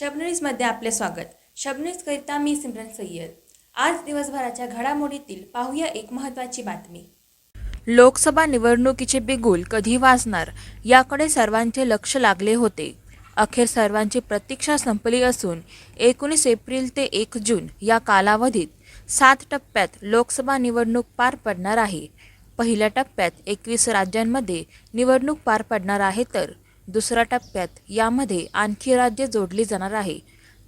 शबनीजमध्ये आपले स्वागत. शबनीजकरिता मी सिमरन सय्यद. आज दिवसभराच्या घडामोडीतील पाहूया एक महत्त्वाची बातमी. लोकसभा निवडणुकीचे बिगुल कधी वाजणार याकडे सर्वांचे लक्ष लागले होते. अखेर सर्वांची प्रतीक्षा संपली असून एकोणीस एप्रिल ते एक जून या कालावधीत सात टप्प्यात लोकसभा निवडणूक पार पडणार आहे. पहिल्या टप्प्यात एकवीस राज्यांमध्ये निवडणूक पार पडणार आहे तर दुसऱ्या टप्प्यात यामध्ये आणखी राज्य जोडली जाणार आहे.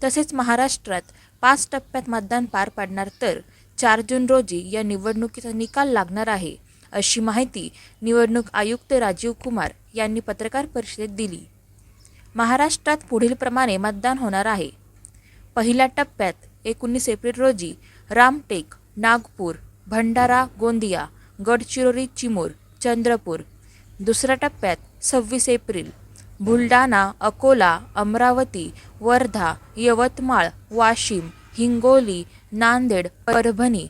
तसेच महाराष्ट्रात पाच टप्प्यात मतदान पार पाडणार तर चार जून रोजी या निवडणुकीचा निकाल लागणार आहे अशी माहिती निवडणूक आयुक्त राजीव कुमार यांनी पत्रकार परिषदेत दिली. महाराष्ट्रात पुढीलप्रमाणे मतदान होणार आहे. पहिल्या टप्प्यात एकोणीस एप्रिल रोजी रामटेक नागपूर भंडारा गोंदिया गडचिरोली चिमूर चंद्रपूर. दुसऱ्या टप्प्यात सव्वीस एप्रिल बुलढाणा अकोला अमरावती वर्धा यवतमाळ वाशिम हिंगोली नांदेड परभणी.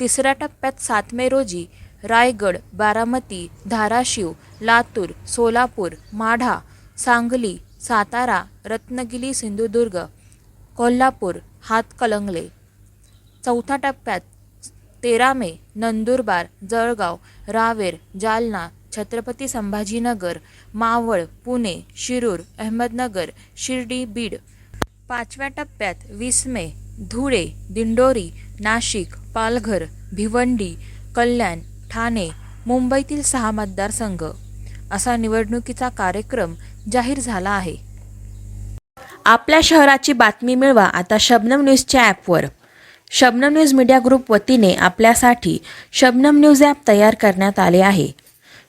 तिसऱ्या टप्प्यात सात मे रोजी रायगड बारामती धाराशिव लातूर सोलापूर माढा सांगली सातारा रत्नागिरी सिंधुदुर्ग कोल्हापूर हातकलंगले चौथ्या टप्प्यात तेरा मे नंदुरबार जळगाव रावेर जालना छत्रपती संभाजीनगर मावळ पुणे शिरूर अहमदनगर शिर्डी बीड. पाचव्या टप्प्यात वीस मे धुळे दिंडोरी नाशिक पालघर भिवंडी कल्याण ठाणे मुंबईतील सहा मतदारसंघ. असा निवडणुकीचा कार्यक्रम जाहीर झाला आहे. आपल्या शहराची बातमी मिळवा आता शबनम न्यूजच्या ॲपवर. शबनम न्यूज मीडिया ग्रुप वतीने आपल्यासाठी शबनम न्यूज ॲप तयार करण्यात आले आहे.